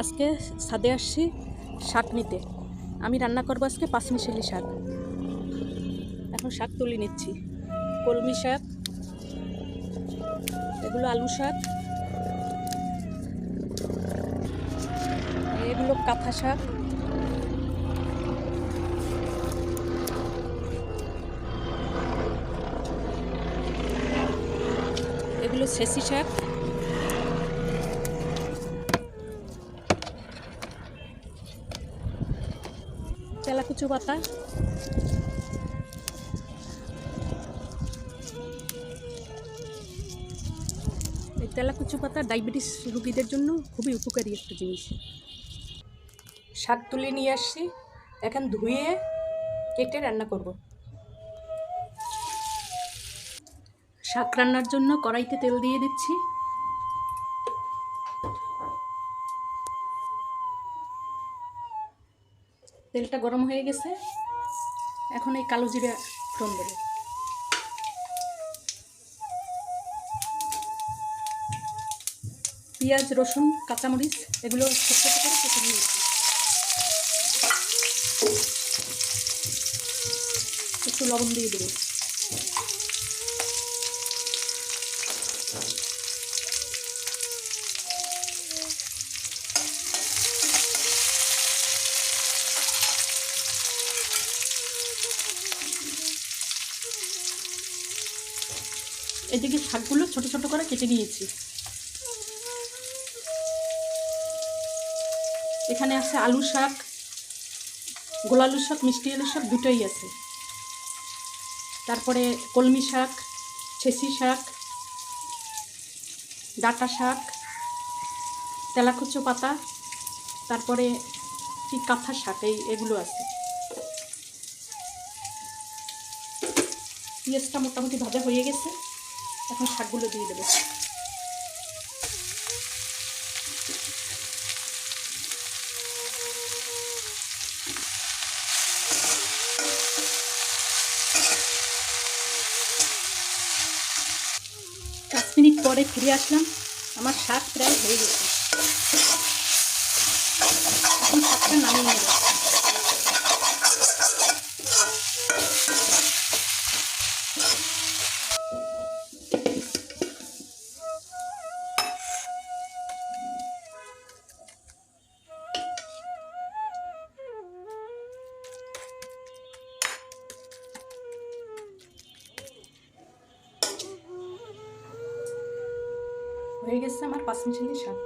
আজকে ছাদে আসছি শাক নিতে। আমি রান্না করব আজকে পাঁচমিশালি শাক। এখন শাক তুলে নিচ্ছি। কলমি শাক, এগুলো আলু শাক, এগুলো কাঁথা শাক। এগুলো শেষি শাক। তেলাকুচু পাতা। এই তেলাকুচু পাতা ডায়াবেটিস রোগীদের জন্য খুবই উপকারী একটা জিনিস। শাক তুলে নিয়ে আসছি, এখন ধুয়ে কেটে রান্না করব। শাক রান্নার জন্য কড়াইতে তেল দিয়ে দিচ্ছি। তেলটা গরম হয়ে গেছে। এখন এই কালো জিরা ফোড়ন দেবে। পেঁয়াজ, রসুন, কাঁচামরিচ, এগুলো করে কেটে নিয়েছি। একটু লবণ দিয়ে দেবো। এদিকে শাকগুলো ছোট ছোট করে কেটে নিয়েছি। এখানে আছে আলু শাক গোলালু শাক, মিষ্টি আলু শাক দুটোই আছে। তারপরে কলমি শাক ছেসি শাক, ডাটা শাক, তেলাকুচো পাতা, তারপরে কি কাঁথা শাক, এই এগুলো আছে। পেঁয়াজটা মোটামুটি ভাজা হয়ে গেছে। এখন শাকগুলো দিয়ে দেবো। পাঁচ মিনিট পরে ফিরে আসলাম। আমার শাক প্রায় হয়ে গেছে। হয়ে গেছে আমার পাঁচ মিশালি শাক